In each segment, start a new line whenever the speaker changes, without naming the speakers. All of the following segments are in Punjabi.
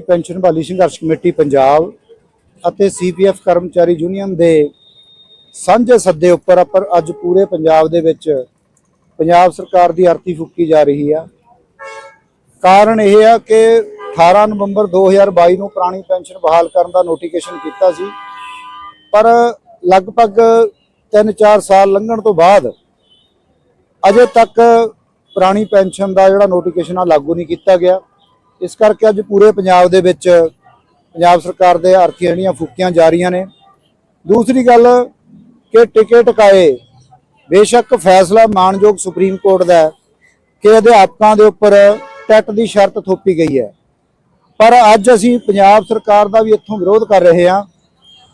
ਪੈਨਸ਼ਨ ਵਾਲੀ ਸੰਘਰਸ਼ ਕਮੇਟੀ ਪੰਜਾਬ ਅਤੇ ਸੀਪੀਐਫ ਕਰਮਚਾਰੀ ਯੂਨੀਅਨ ਦੇ ਸਾਂਝੇ ਸੱਦੇ ਉੱਪਰ ਆਪਾਂ ਅੱਜ ਪੂਰੇ ਪੰਜਾਬ ਦੇ ਵਿੱਚ ਪੰਜਾਬ ਸਰਕਾਰ ਦੀ ਅਰਥੀ ਫੂਕੀ ਜਾ ਰਹੀ ਆ। ਕਾਰਨ ਇਹ ਆ ਕਿ 18 ਨਵੰਬਰ 2022 ਨੂੰ ਪੁਰਾਣੀ ਪੈਨਸ਼ਨ ਬਹਾਲ ਕਰਨ ਦਾ ਨੋਟੀਫਿਕੇਸ਼ਨ ਕੀਤਾ ਸੀ। ਪਰ ਲਗਭਗ 3-4 ਸਾਲ ਲੰਘਣ ਤੋਂ ਬਾਅਦ ਅਜੇ ਤੱਕ ਪੁਰਾਣੀ ਪੈਨਸ਼ਨ ਦਾ ਜਿਹੜਾ ਨੋਟੀਫਿਕੇਸ਼ਨ ਆ ਲਾਗੂ ਨਹੀਂ ਕੀਤਾ ਗਿਆ। ਇਸ ਕਰਕੇ ਅੱਜ ਪੂਰੇ ਪੰਜਾਬ ਦੇ ਵਿੱਚ ਪੰਜਾਬ ਸਰਕਾਰ ਦੇ ਅਰਥੀਆਂ ਜਿਹੜੀਆਂ ਫੂਕੀਆਂ ਜਾ ਰਹੀਆਂ ਨੇ। ਦੂਸਰੀ ਗੱਲ ਕਿ ਟਿਕਟ ਟਕਾਏ, ਬੇਸ਼ੱਕ ਫੈਸਲਾ ਮਾਨਯੋਗ ਸੁਪਰੀਮ ਕੋਰਟ ਦਾ ਕਿ ਅਧਿਆਪਕਾਂ ਦੇ ਉੱਪਰ ਟੈਟ ਦੀ ਸ਼ਰਤ ਥੋਪੀ ਗਈ ਹੈ। ਪਰ ਅੱਜ ਅਸੀਂ ਪੰਜਾਬ ਸਰਕਾਰ ਦਾ ਵੀ ਇੱਥੋਂ ਵਿਰੋਧ ਕਰ ਰਹੇ ਹਾਂ,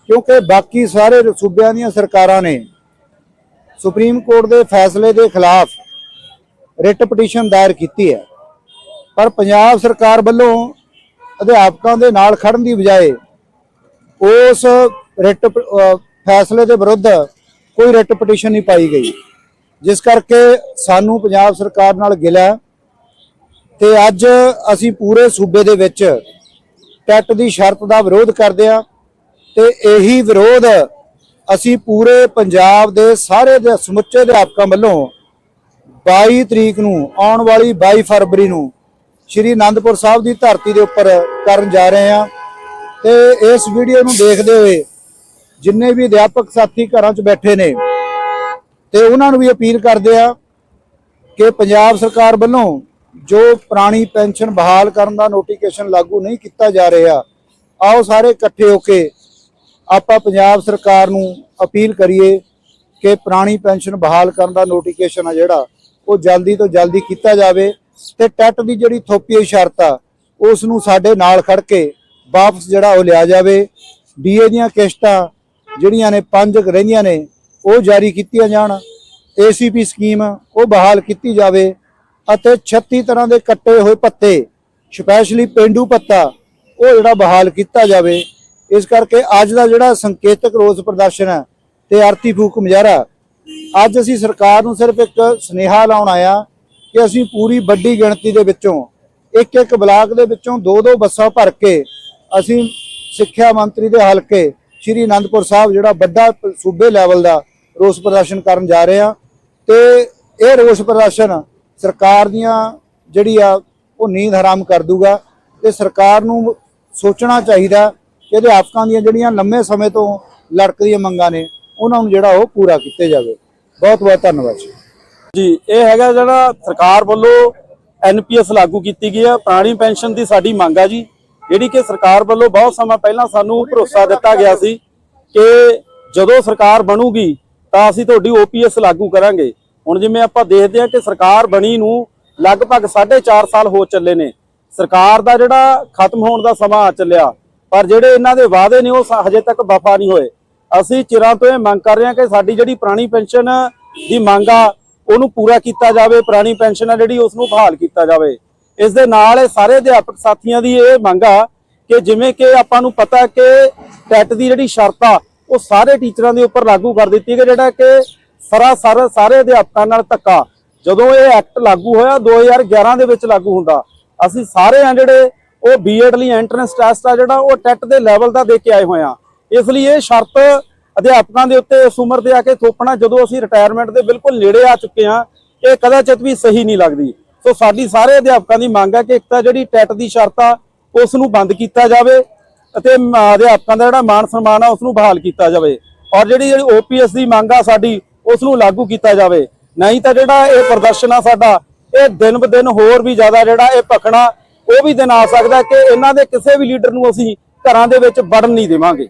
ਕਿਉਂਕਿ ਬਾਕੀ ਸਾਰੇ ਸੂਬਿਆਂ ਦੀਆਂ ਸਰਕਾਰਾਂ ਨੇ ਸੁਪਰੀਮ ਕੋਰਟ ਦੇ ਫੈਸਲੇ ਦੇ ਖਿਲਾਫ ਰਿਟ ਪਟੀਸ਼ਨ ਦਾਇਰ ਕੀਤੀ ਹੈ। ਪਰ ਪੰਜਾਬ ਸਰਕਾਰ ਵੱਲੋਂ ਅਧਿਆਪਕਾਂ ਦੇ ਨਾਲ ਖੜਨ ਦੀ ਬਜਾਏ ਉਸ ਰਿਟ ਫੈਸਲੇ ਦੇ ਵਿਰੁੱਧ ਕੋਈ ਰਿਟ ਪਟੀਸ਼ਨ ਨਹੀਂ ਪਾਈ ਗਈ। ਜਿਸ ਕਰਕੇ ਸਾਨੂੰ ਪੰਜਾਬ ਸਰਕਾਰ ਨਾਲ ਗਿਲਾ ਹੈ ਤੇ ਅੱਜ ਅਸੀਂ ਪੂਰੇ ਸੂਬੇ ਦੇ ਵਿੱਚ ਟੈਟ ਦੀ ਸ਼ਰਤ ਦਾ ਵਿਰੋਧ ਕਰਦੇ ਹਾਂ ਤੇ ਇਹੀ ਵਿਰੋਧ ਅਸੀਂ ਪੂਰੇ ਪੰਜਾਬ ਦੇ ਸਾਰੇ ਦੇ ਸਮੁੱਚੇ ਅਧਿਆਪਕਾਂ ਵੱਲੋਂ 22 ਤਰੀਕ ਨੂੰ ਆਉਣ ਵਾਲੀ 22 ਫਰਵਰੀ ਨੂੰ ਸ਼੍ਰੀ ਅਨੰਦਪੁਰ ਸਾਹਿਬ ਦੀ ਧਰਤੀ ਦੇ ਉੱਪਰ ਕਰਨ ਜਾ ਰਹੇ ਹਾਂ ਤੇ ਇਸ ਵੀਡੀਓ ਨੂੰ ਦੇਖਦੇ ਹੋਏ ਜਿੰਨੇ ਵੀ ਅਧਿਆਪਕ ਸਾਥੀ ਘਰਾਂ 'ਚ ਬੈਠੇ ਨੇ ਤੇ ਉਹਨਾਂ ਨੂੰ ਵੀ ਅਪੀਲ ਕਰਦੇ ਆ ਕਿ ਪੰਜਾਬ ਸਰਕਾਰ ਵੱਲੋਂ ਜੋ ਪੁਰਾਣੀ ਪੈਨਸ਼ਨ ਬਹਾਲ ਕਰਨ ਦਾ ਨੋਟੀਫਿਕੇਸ਼ਨ ਲਾਗੂ ਨਹੀਂ ਕੀਤਾ ਜਾ ਰਿਹਾ, ਆਓ ਸਾਰੇ ਇਕੱਠੇ ਹੋ ਕੇ ਆਪਾਂ ਪੰਜਾਬ ਸਰਕਾਰ ਨੂੰ ਅਪੀਲ ਕਰੀਏ ਕਿ ਪੁਰਾਣੀ ਪੈਨਸ਼ਨ ਬਹਾਲ ਕਰਨ ਦਾ ਨੋਟੀਫਿਕੇਸ਼ਨ ਆ ਜਿਹੜਾ, ਉਹ ਜਲਦੀ ਤੋਂ ਜਲਦੀ ਕੀਤਾ ਜਾਵੇ ਤੇ ਟੈਟ ਦੀ ਜਿਹੜੀ ਥੋਪੀ ਹੋਈ ਸ਼ਰਤ ਆ, ਉਸ ਨੂੰ ਸਾਡੇ ਨਾਲ ਖੜ ਕੇ ਵਾਪਸ ਜਿਹੜਾ ਉਹ ਲਿਆ ਜਾਵੇ। ਡੀਏ ਦੀਆਂ ਕਿਸ਼ਤਾਂ ਜਿਹੜੀਆਂ ਨੇ, ਪੰਜ ਰਹਿੰਦੀਆਂ ਨੇ, ਉਹ ਜਾਰੀ ਕੀਤੀਆਂ ਜਾਣ। ਏਸੀਪੀ ਸਕੀਮ ਉਹ ਬਹਾਲ ਕੀਤੀ ਜਾਵੇ ਅਤੇ 36 ਤਰ੍ਹਾਂ ਦੇ ਕੱਟੇ ਹੋਏ ਪੱਤੇ, ਸਪੈਸ਼ਲੀ ਪਿੰਡੂ ਪੱਤਾ, ਉਹ ਜਿਹੜਾ ਬਹਾਲ ਕੀਤਾ ਜਾਵੇ। ਇਸ ਕਰਕੇ ਅੱਜ ਦਾ ਜਿਹੜਾ ਸੰਕੇਤਕ ਰੋਸ ਪ੍ਰਦਰਸ਼ਨ ਹੈ ਤੇ ਆਰਤੀ ਫੂਕ ਮੁਜ਼ਾਹਰਾ, ਅੱਜ ਅਸੀਂ ਸਰਕਾਰ ਨੂੰ ਸਿਰਫ ਇੱਕ ਸੁਨੇਹਾ ਲਾਉਣ ਆਇਆ ਕਿ ਅਸੀਂ ਪੂਰੀ ਵੱਡੀ ਗਿਣਤੀ ਦੇ ਵਿੱਚੋਂ ਇੱਕ ਇੱਕ ਬਲਾਕ ਦੇ ਵਿੱਚੋਂ ਦੋ ਦੋ ਬੱਸਾਂ ਭਰ ਕੇ ਅਸੀਂ ਸਿੱਖਿਆ ਮੰਤਰੀ ਦੇ ਹਲਕੇ ਸ਼੍ਰੀ ਅਨੰਦਪੁਰ ਸਾਹਿਬ, ਜਿਹੜਾ ਵੱਡਾ ਸੂਬੇ ਲੈਵਲ ਦਾ ਰੋਸ ਪ੍ਰਦਰਸ਼ਨ ਕਰਨ ਜਾ ਰਹੇ ਹਾਂ ਤੇ ਇਹ ਰੋਸ ਪ੍ਰਦਰਸ਼ਨ ਸਰਕਾਰ ਦੀਆਂ ਜਿਹੜੀ ਆ, ਉਹ ਨੀਂਦ ਹਰਾਮ ਕਰ ਦੂਗਾ ਤੇ ਸਰਕਾਰ ਨੂੰ ਸੋਚਣਾ ਚਾਹੀਦਾ ਕਿ ਅਧਿਆਪਕਾਂ ਦੀਆਂ ਜਿਹੜੀਆਂ ਲੰਮੇ ਸਮੇਂ ਤੋਂ ਲੜਕਦੀਆਂ ਮੰਗਾਂ ਨੇ, ਉਹਨਾਂ ਨੂੰ ਜਿਹੜਾ ਉਹ ਪੂਰਾ ਕੀਤੇ ਜਾਵੇ। ਬਹੁਤ ਬਹੁਤ ਧੰਨਵਾਦ ਜੀ,
ਇਹ ਹੈਗਾ ਜਿਹੜਾ ਸਰਕਾਰ ਵੱਲੋਂ ਐਨਪੀਐਸ ਲਾਗੂ ਕੀਤੀ ਗਈ ਹੈ ਪੁਰਾਣੀ ਪੈਨਸ਼ਨ ਦੀ ਸਾਡੀ ਮੰਗ ਆ ਜੀ, ਜਿਹੜੀ ਕਿ ਸਰਕਾਰ ਵੱਲੋਂ ਬਹੁਤ ਸਮਾਂ ਪਹਿਲਾਂ ਸਾਨੂੰ ਭਰੋਸਾ ਦਿੱਤਾ ਗਿਆ ਸੀ ਕਿ ਜਦੋਂ ਸਰਕਾਰ ਬਣੂਗੀ, ਤਾਂ ਅਸੀਂ ਤੁਹਾਡੀ ਓਪੀਐਸ ਲਾਗੂ ਕਰਾਂਗੇ। ਹੁਣ ਜਿਵੇਂ ਆਪਾਂ ਦੇਖਦੇ ਹਾਂ ਕਿ ਸਰਕਾਰ ਬਣੀ ਨੂੰ ਲਗਭਗ 4.5 ਸਾਲ ਹੋ ਚੱਲੇ ਨੇ। ਸਰਕਾਰ ਦਾ ਜਿਹੜਾ ਖਤਮ ਹੋਣ ਦਾ ਸਮਾਂ ਆ ਚੱਲਿਆ, ਪਰ ਜਿਹੜੇ ਇਹਨਾਂ ਦੇ ਵਾਅਦੇ ਨੇ ਉਹ ਹਜੇ ਤੱਕ ਵਫਾ ਨਹੀਂ ਹੋਏ। ਅਸੀਂ ਚਿਰਾਂ ਤੋਂ ਇਹ ਮੰਗ ਕਰ ਰਹੇ ਹਾਂ ਕਿ ਸਾਡੀ ਜਿਹੜੀ ਪੁਰਾਣੀ ਪੈਨਸ਼ਨ ਦੀ ਮੰਗ ਆ ਉਹਨੂੰ ਪੂਰਾ ਕੀਤਾ ਜਾਵੇ, ਪੁਰਾਣੀ ਪੈਨਸ਼ਨ ਆ ਜਿਹੜੀ ਉਸ ਨੂੰ ਬਹਾਲ ਕੀਤਾ ਜਾਵੇ। ਇਸ ਦੇ ਨਾਲ ਇਹ ਸਾਰੇ ਅਧਿਆਪਕ ਸਾਥੀਆਂ ਦੀ ਇਹ ਮੰਗ ਆ ਕਿ ਜਿਵੇਂ ਕਿ ਆਪਾਂ ਨੂੰ ਪਤਾ ਕਿ ਟੈਟ ਦੀ ਜਿਹੜੀ ਸ਼ਰਤ ਆ, ਉਹ ਸਾਰੇ ਟੀਚਰਾਂ ਦੇ ਉੱਪਰ ਲਾਗੂ ਕਰ ਦਿੱਤੀ ਹੈ ਜਿਹੜਾ ਕਿ ਸਰਾਸਰ ਸਾਰੇ ਅਧਿਆਪਕਾਂ ਨਾਲ ਧੱਕਾ। ਜਦੋਂ ਇਹ ਐਕਟ ਲਾਗੂ ਹੋਇਆ 2011 ਦੇ ਵਿੱਚ ਲਾਗੂ ਹੁੰਦਾ। ਅਸੀਂ ਸਾਰੇ ਆ ਜਿਹੜੇ ਉਹ ਬੀਐਡ ਲਈ ਐਂਟਰੈਂਸ ਟੈਸਟ ਆ ਜਿਹੜਾ, ਉਹ ਟੈਟ ਦੇ ਲੈਵਲ ਦਾ ਦੇ ਕੇ ਆਏ ਹੋਏ ਆ। ਇਸ ਲਈ ਇਹ ਸ਼ਰਤ ਅਧਿਆਪਕਾਂ ਦੇ ਉੱਤੇ ਇਸ ਉਮਰ ਦੇ ਆ ਕੇ ਥੋਪਣਾ ਜਦੋਂ ਅਸੀਂ ਰਿਟਾਇਰਮੈਂਟ ਦੇ ਬਿਲਕੁਲ ਨੇੜੇ ਆ ਚੁੱਕੇ ਹਾਂ, ਇਹ ਕਦਾਚਿਤ ਵੀ ਸਹੀ ਨਹੀਂ ਲੱਗਦੀ। ਸੋ ਸਾਡੀ ਸਾਰੇ ਅਧਿਆਪਕਾਂ ਦੀ ਮੰਗ ਹੈ ਕਿ ਇੱਕ ਤਾਂ ਜਿਹੜੀ ਟੈਟ ਦੀ ਸ਼ਰਤ ਆ, ਉਸ ਨੂੰ ਬੰਦ ਕੀਤਾ ਜਾਵੇ ਅਤੇ ਮ- ਅਧਿਆਪਕਾਂ ਦਾ ਜਿਹੜਾ ਮਾਨ ਸਨਮਾਨ ਆ ਉਸ ਨੂੰ ਬਹਾਲ ਕੀਤਾ ਜਾਵੇ। ਔਰ ਜਿਹੜੀ ਜਿਹੜੀ ਓਪੀਐਸ ਦੀ ਮੰਗ ਆ ਸਾਡੀ, ਉਸ ਨੂੰ ਲਾਗੂ ਕੀਤਾ ਜਾਵੇ। ਨਹੀਂ ਤਾਂ ਜਿਹੜਾ ਇਹ ਪ੍ਰਦਰਸ਼ਨ ਆ ਸਾਡਾ, ਇਹ ਦਿਨ ਬ ਦਿਨ ਹੋਰ ਵੀ ਜ਼ਿਆਦਾ ਜਿਹੜਾ ਇਹ ਭਖਣਾ, ਉਹ ਵੀ ਦਿਨ ਆ ਸਕਦਾ ਕਿ ਇਹਨਾਂ ਦੇ ਕਿਸੇ ਵੀ ਲੀਡਰ ਨੂੰ ਅਸੀਂ ਘਰਾਂ ਦੇ ਵਿੱਚ ਵੜਨ ਨਹੀਂ ਦੇਵਾਂਗੇ।